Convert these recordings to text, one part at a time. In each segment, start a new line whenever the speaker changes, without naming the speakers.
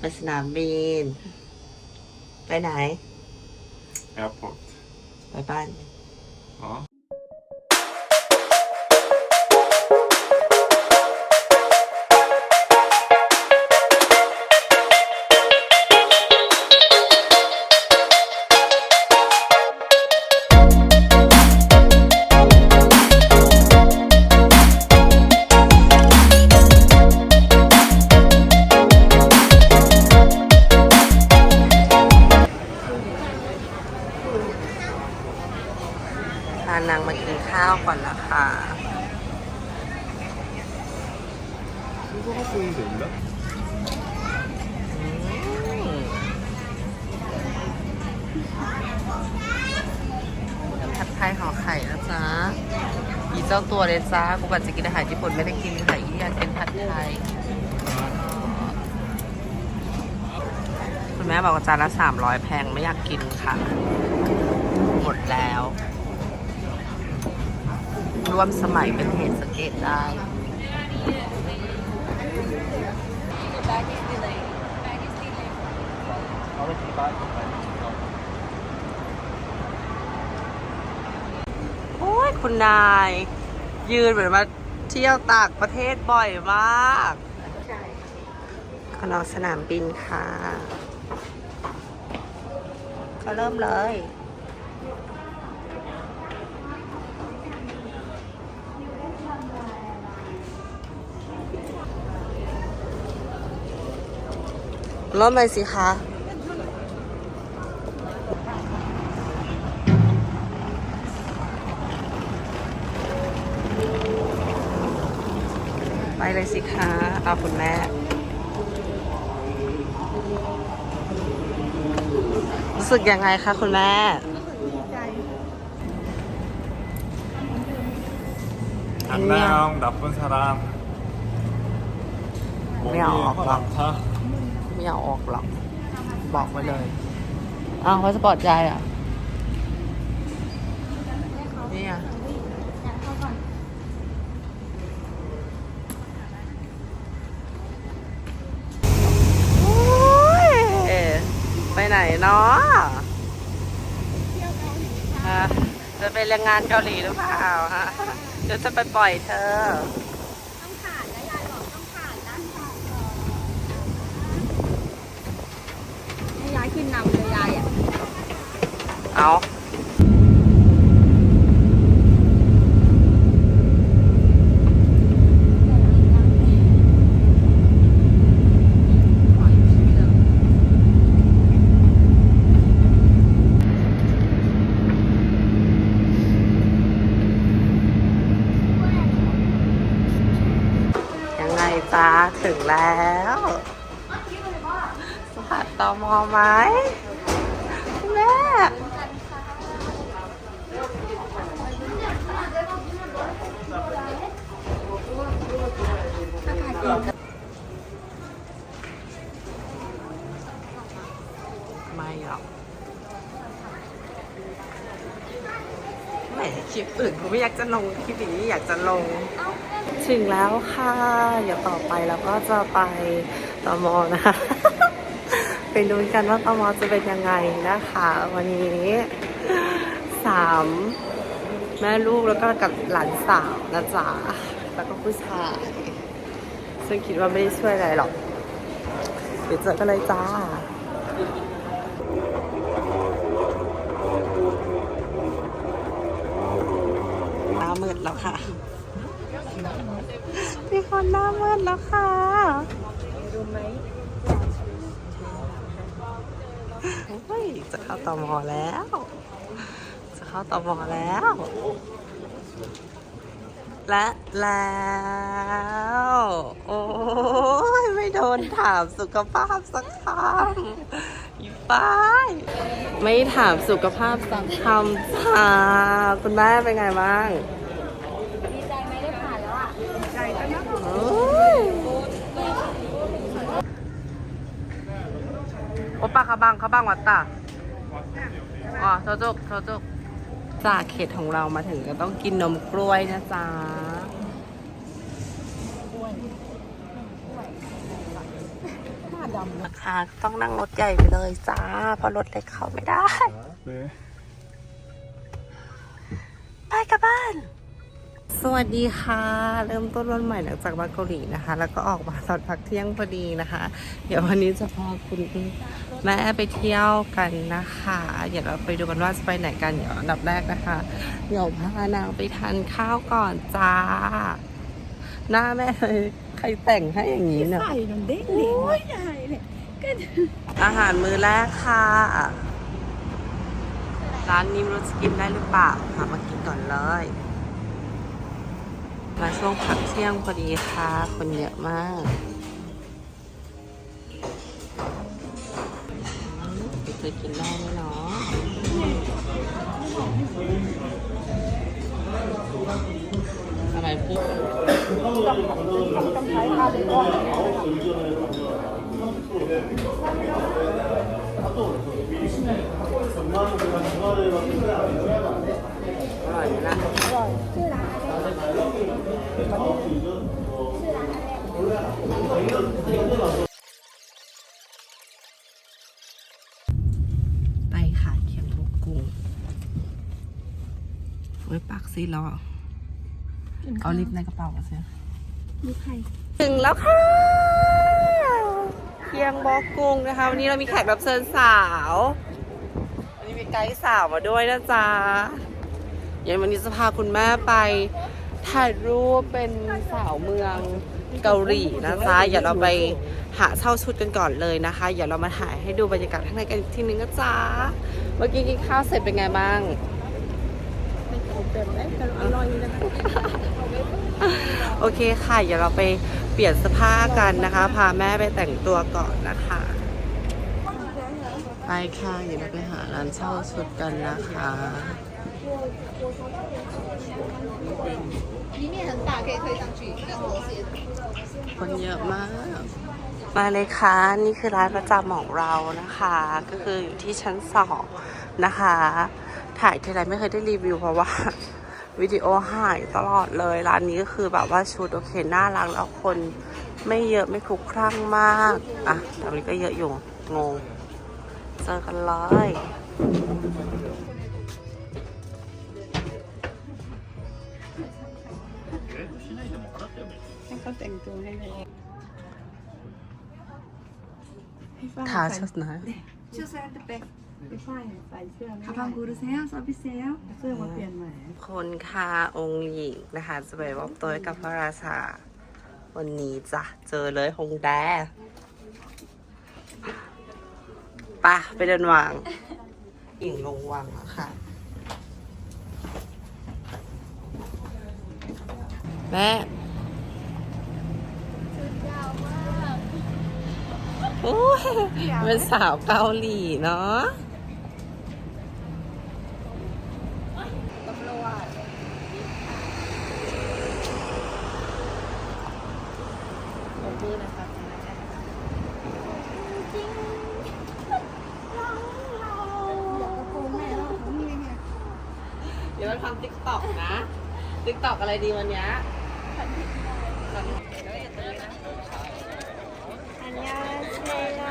ไปสนามบิน ไปไหน
Airport.
ไปบ้าน
Ja.
พาวก่อนนะคะ
이거 갖고 있는데 없나?
อืมผัดไทยห่อไข่นะจ๊ะอีเจ้าตัวเลยจ้ากูบัดจะกินอาหารญี่ปุ่นไม่ได้กินค่ะอีอยากกินผัดไทย คุณแม่บอกว่าจานละสามร้อยแพงไม่อยากกินค่ะ หมดแล้ว ร่วมสมัยเป็นเหตุสังเกตได้ โอ้ยคุณนาย ยืนเหมือนมาเที่ยวต่างประเทศบ่อยมากขนองสนามบินค่ะ ก็เริ่มเลย ล้วนไปสิคะไปเลยสิคะเอาคุณแม่รู้สึกยังไงคะคุณแม่
อันแรกดับเบิ
ล
ชา
รา
ม
ไม่ออกหรอก เอาออกหรอก บอกไว้เลยอ้าวพาสปอร์ตใจายอะนี่อะโอ้ยไปไหนเนาะฮะจะไปแรงงานเกาหลีหรือเปล่าฮะเดี๋ยวจะไปปล่อยเธอ
ต้องผ่านนะยายบอกต้องผ่านนะให้ยายขึ้นนำเลยยายอะ
เอา ยังไงจ้าถึงแล้วสผัดตอมอไหมแม่หรอกแหมค ลิปอื่นผมไม่อยากจะลงคลิปนี้อยากจะลง ถึงแล้วค่ะ เดี๋ยวต่อไปเราก็จะไปตมนะคะ ไปดูกันว่าตมจะเป็นยังไงนะคะ วันนี้สามแม่ลูกแล้วก็กับหลานสาวนะจ๊ะแล้วก็ผู้ชาย ซึ่งคิดว่าไม่ได้ช่วยอะไรหรอก เดี๋ยวเจอกันเลยจ้า หน้ามืด แล้วค่ะ มีคนหน้ามืดแล้วค่ะดูไหมเฮ้ยจะเข้าตอมอแล้ว จะเข้าตอมอแล้ว และแล้ว โอ้ยไม่โดนถามสุขภาพสักคำอีป้ายไม่ถามสุขภาพสักคำค่ะคุณแม่เป็นไงบ้าง
ดีใจไหมได้ผ่านแล้วอะ
โอ้ย โอป้าเขาบังเขาบังวัดตาอ๋อโทจุกโทจุกจากเขตของเรามาถึงก็ต้องกินนมกล้วยนะจ๊ะ
ดำ
นะคะต้องนั่งรถใหญ่ไปเลยจ้าเพราะรถเล็กเข้าไม่ได้
네.
ไปกลับบ้านส วัสดีค่ะ เริ่มต้นวันใหม่หลังจากมาเกาหลีนะคะ แล้วก็ออกมาตอนพักเที่ยงพอดีนะคะ เดี๋ยววันนี้จะพาคุณแม่ไปเที่ยวกันนะคะ เดี๋ยวเราไปดูกันว่าจะไปไหนกันเดี๋ยวอันดับแรกนะคะ เดี๋ยวพานางไปทานข้าวก่อนจ้า หน้าแม่เลยใครแต่งให้อย่างนี้เนี่ย
ใส่มันเด้งเด้งโอ้ยใหญ่เลย
อาหารมื้อแรกค่ะ ร้านนี้ไม่รู้จะกินได้หรือเปล่าหามากินก่อนเลย มาช่วงพักเที่ยงพอดีค่ะ คนเยอะมากเคยกินได้ไหมเนาะอะไรพูดอ ไว้ปากซีแล้วอะเอาลิปในกระเป๋ามาเสีย
มีใคร
ถึงแล้วค่ะเคียงบอกกุ้งนะคะ วันนี้เรามีแขกรับเชิญสาว วันนี้มีไกด์สาวมาด้วยนะจ๊ะเย็นวันนี้จะพาคุณแม่ไปถ่ายรูปเป็นสาวเมืองเกาหลีนะจ๊ะอย่าเราไปหาเช่าชุดกันก่อนเลยนะคะอย่าเรามาถ่ายให้ดูบรรยากาศข้างในกันอีกทีนึงนะจ๊ะเมื่อกี้กินข้าวเสร็จเป็นไงบ้าง
เป็น โอเค
ค่ะเดี๋ยวเราไปเปลี่ยนเสื้อผ้ากันนะคะ พาแม่ไปแต่งตัวก่อนนะคะไปค่ะเดี๋ยวเราไปหาร้านเช่าชุดกันนะคะคนเยอะมาก มาเลยค่ะ นี่คือร้านประจำของเรานะคะ ก็คืออยู่ที่ชั้นสองนะคะ ถ่ายทีไรไม่เคยได้รีวิวเพราะว่าวิดีโอหายตลอดเลยร้านนี้ก็คือแบบว่าชุดโอเคน่ารักแล้วคนไม่เยอะไม่คลุกคลั่งมาก อะตอนนี้ก็เยอะอยู่งง เจอกันเลย
ให้เขาแต่งตัวให้เลย
ทาชุดไหน
ชื่อแซนเป๊ก ไม่ใช่ใส่เสื้อไม่ได้กูดูเซลซอฟฟิเซลเสื้อมาเปลี่ยนใหม่
คนค่ะองค์หญิงนะคะจะไปมอบตัวให้กับพระราชา วันนี้จ้ะ เจอเลยฮงแดไปะไปเดินวางหญิงลงวังแล้วค่ะ แม่โอ้ยเป็นสาวเกาหลีเนาะ
ตำรวจ
ผมมือนะคะ
อยากกระโปรงแม่เราของนี่เนี่ย
เดี๋ยวเราทำติ๊กต็อกนะ ติ๊กต็ อะไรดีวันนี้อันยาเซโย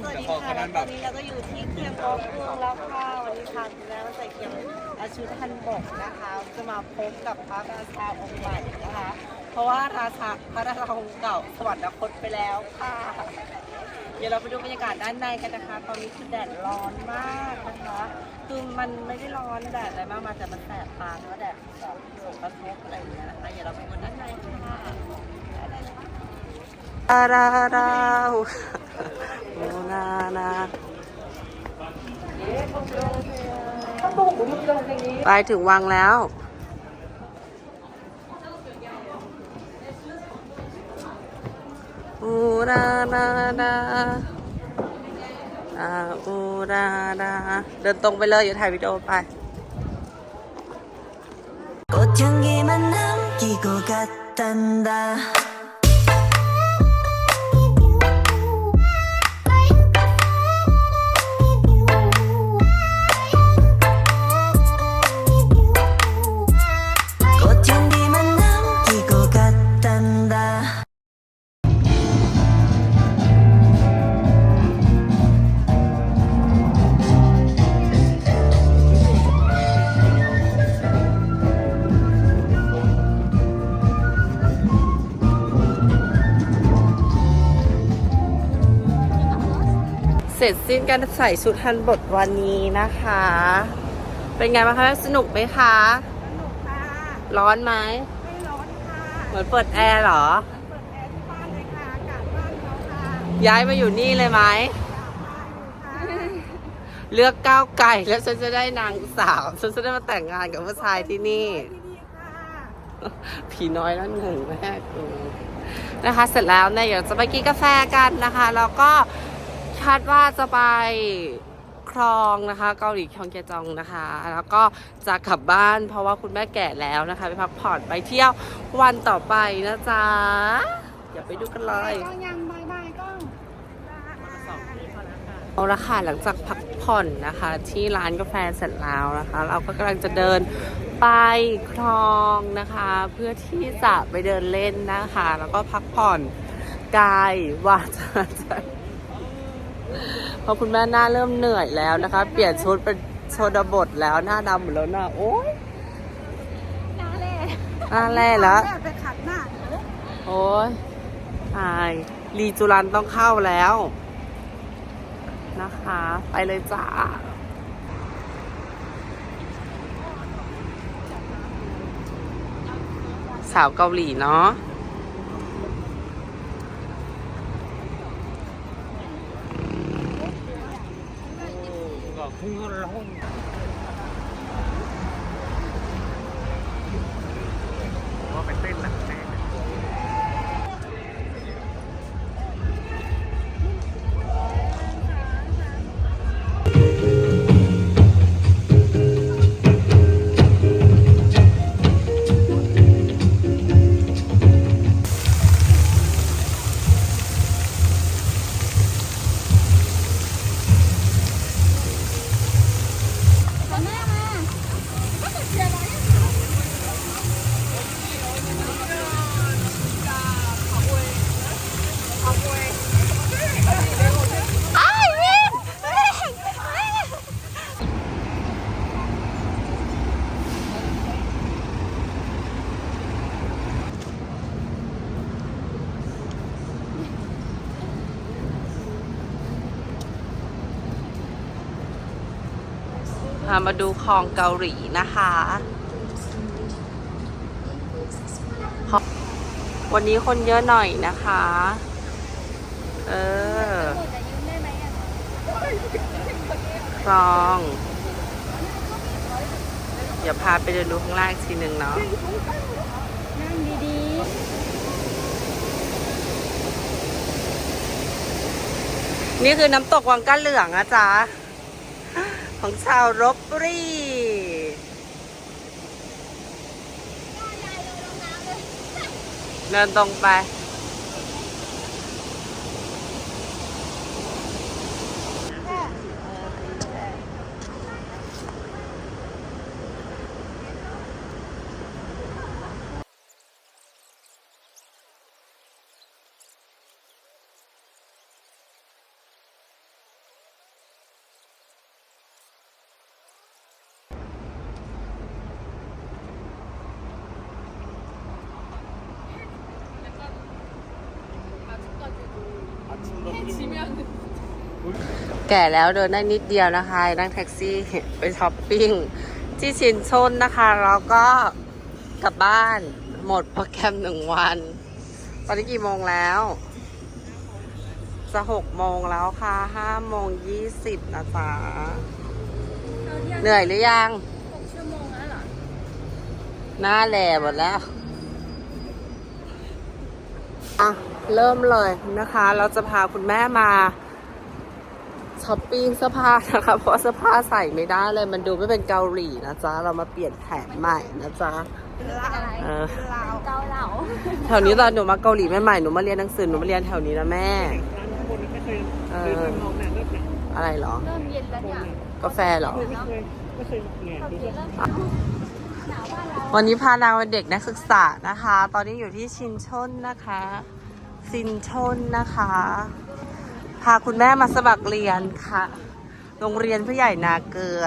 สวัสดีค่ะตอนนี้เราก็อยู่ที่เคียงกองเมืองแล้วค่ะ วันนี้พาคุณแม่มาใส่เคียงอาชุดฮันบกนะคะ จะมาพบกับพระราชาองค์ใหม่นะคะ เพราะว่าราชาพระราชาองค์เก่าสวรรคตไปแล้วค่ะ เดี๋ยวเราไปดูบรรยากาศด้านในกันนะคะ ตอนนี้คือแดดร้อนมากนะคะคือมันไม่ได้ร้อนแดดอะไรมากมายแต่มันแสบตาเพราะแดดแบบส่งกระทบอะไรอย่างเงี้ยนะคะเดี๋ยวเราไปดูด้านในค่ะดาราดาวโมนานาไปถึงวังแล้ว อูรานาดาอาอูราดา เดินตรงไปเลย อย่าถ่ายวิดีโอไป
꽃향기만 남기고 갔단다
จสิ้นการใส่ชุดฮันบทวันนี้นะคะ เป็นไงบ้างคะสนุกไหมคะ
สนุกค่ะ
ร้อนไหม
ไม่ร้อนค่ะ
เหมือนเปิดแอร์เหรอ
เปิดแอร์ที่บ้านเลยค่ะอากาศบ้านเขาค่ะ
ย้ายมาอยู่นี่เลยไหม
ค่ะ
เลือกก้าวไก่แล้วฉันจะได้นางสาวฉันจะได้มาแต่งงานกับผู้ชายที่นี่
ที่นี่ค่ะ
ผีน้อยแล้วหนึ่งแม่กูนะคะ เสร็จแล้วเนี่ยเดี๋ยวจะไปกินกาแฟกันนะคะ แล้วก็ คาดว่าจะไปคลองนะคะ เกาหลีคยองเกจองนะคะ แล้วก็จะกลับบ้านเพราะว่าคุณแม่แก่แล้วนะคะ ไปพักผ่อนไปเที่ยววันต่อไปนะจ๊ะเดี๋ยวไปดูกันเลย
กล้องยังบายบายกล้อง
เอาละค่ะหลังจากพักผ่อนนะคะ ที่ร้านกาแฟเสร็จแล้วนะคะ เราก็กำลังจะเดินไปคลองนะคะ เพื่อที่จะไปเดินเล่นนะคะ แล้วก็พักผ่อนกายวาจาใจ เพราะคุณแม่หน้าเริ่มเหนื่อยแล้วนะคะ เปลี่ยนชุดเป็นโชดบทแล้วหน้าดำหมดแล้วนะโอ้ย
น้าเล่
หน้าแร่แล้ว
แม่ไปขัดหน้าหนู
โอ้ยตายรีจุรันต้องเข้าแล้ว นะคะ ไปเลยจ้าสาวเกาหลีเนาะ
공부를
하고 있는 า
มาดูคลองเกาหลีนะคะ วันนี้คนเยอะหน่อยนะคะ เออคลอง เดี๋ยวพาไปเดินดูข้างล่างอีกทีหนึ่งเนาะ
นั่งดี
นี่คือน้ำตกวังก้าเหลืองนะจ๊ะ ของชาวรบบุรีเดินตรงไป แก่แล้วเดินได้นิดเดียวนะคะนั่งแท็กซี่ไปช้อปปิ้งที่ชินชนนะคะแล้วก็กลับบ้านหมดโปรแกรมหนึ่งวัน ตอนนี้กี่โมงแล้ว จะหกโมงแล้วค่ะห้าโมงยี่สิบนะจ๊ะเหนื่อยหรือยัง
หกชั่วโมงแล้วเหรอ
หน้าแหล่หมดแล้วอะเริ่มเลยนะคะ เราจะพาคุณแม่มา ช้อปปิ้งเสื้อผ้านะคะ เพราะว่าเสื้อผ้าใส่ไม่ได้เลย มันดูไม่เป็นเกาหลีนะจ๊ะ เรามาเปลี่ยนแผนใหม่นะจ๊ะเออ
เกาเหลา
แถวนี้ตอนหนูมาเกาหลีใหม่ๆหนูมาเรียนหนังสือหนูมาเรียนแถวนี้นะแม่เอออะไรเหรอ
เริ่มเย็นแล้วเนี่ย
กาแฟเหรอ
เริ่มเย็นเริ่มหนาวบ้านเรา
วันนี้พานางเป็นเด็กนักศึกษานะคะ ตอนนี้อยู่ที่ชินชนนะคะ ซินชนนะคะ พาคุณแม่มาสมัครเรียนค่ะ โรงเรียนผู้ใหญ่นาเกลือ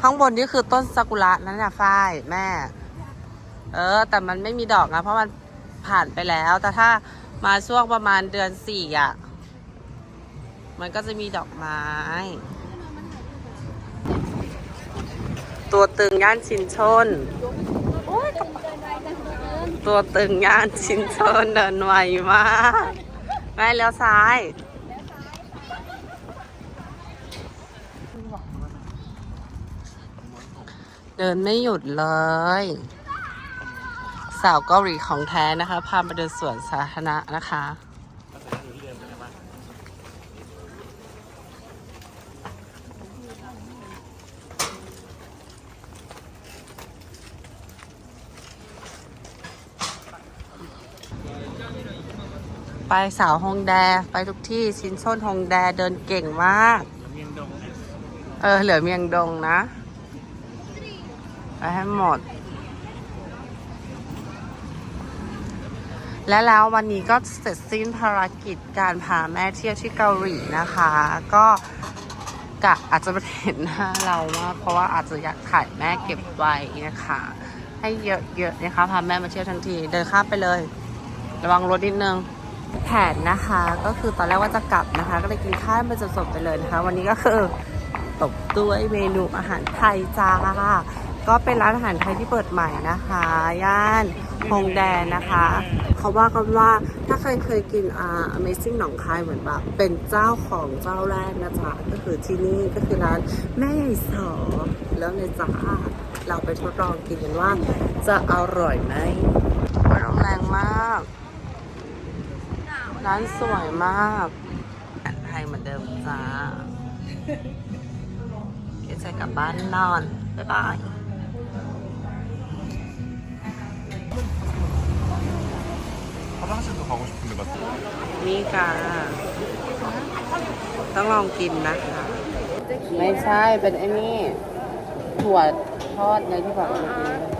ข้างบนนี่คือต้นซากุระนั่นนะฝ้ายแม่ เออ แต่มันไม่มีดอกนะเพราะมันผ่านไปแล้ว แต่ถ้ามาช่วงประมาณเดือนสี่อะ มันก็จะมีดอกไม้ ตัวตึงย่านชินชน ตัวตึงงานชินโซนเดินไวมากแม่เลี้ยวซ้าย เดินไม่หยุดเลย สาวเกาหลีของแท้นะคะ พามาเดินสวนสาธารณะนะคะ ไปสาวฮงแด ไปทุกที่ชินส้นฮงแดเดินเก่งมาก
เมียงดงเนี่ย
เออ เหลือเมียงดงนะ ไปให้หมด และแล้ววันนี้ก็เสร็จสิ้นภารกิจการพาแม่เที่ยวที่เกาหลีนะคะ ก็กะอาจจะไม่เห็นหน้าเรามากเพราะว่าอาจจะอยากถ่ายแม่เก็บไว้นะคะ ให้เยอะๆนะคะพาแม่มาเที่ยวทั้งทีเดินข้ามไปเลย ระวังรถนิดนึง แผนนะคะ ก็คือตอนแรกว่าจะกลับนะคะ ก็เลยกินข้าวมันจะสดๆไปเลยนะคะ วันนี้ก็คือตบด้วยเมนูอาหารไทยจ้าก็เป็นร้านอาหารไทยที่เปิดใหม่นะคะ ย่านฮงแดนนะคะ เขาว่ากันว่าถ้าใครเคยกินอ่า Amazing หนองคายเหมือนแบบเป็นเจ้าของเจ้าแรกนะจ๊ะก็คือที่นี่ก็คือร้านแม่ใหญ่สอแล้วในจ้าเราไปทดลองกินกันว่าจะอร่อยไหมโอ้ยลมแรงมาก ร้านสวยมากอันไทยเหมือนเดิมจ้าเกศจะกลับบ้านนอน บ๊ายบายนี่ค่ะต้องลองกินนะคะ ไม่ใช่เป็นไอ้นี่ถั่วทอดในที่แบบเรากิน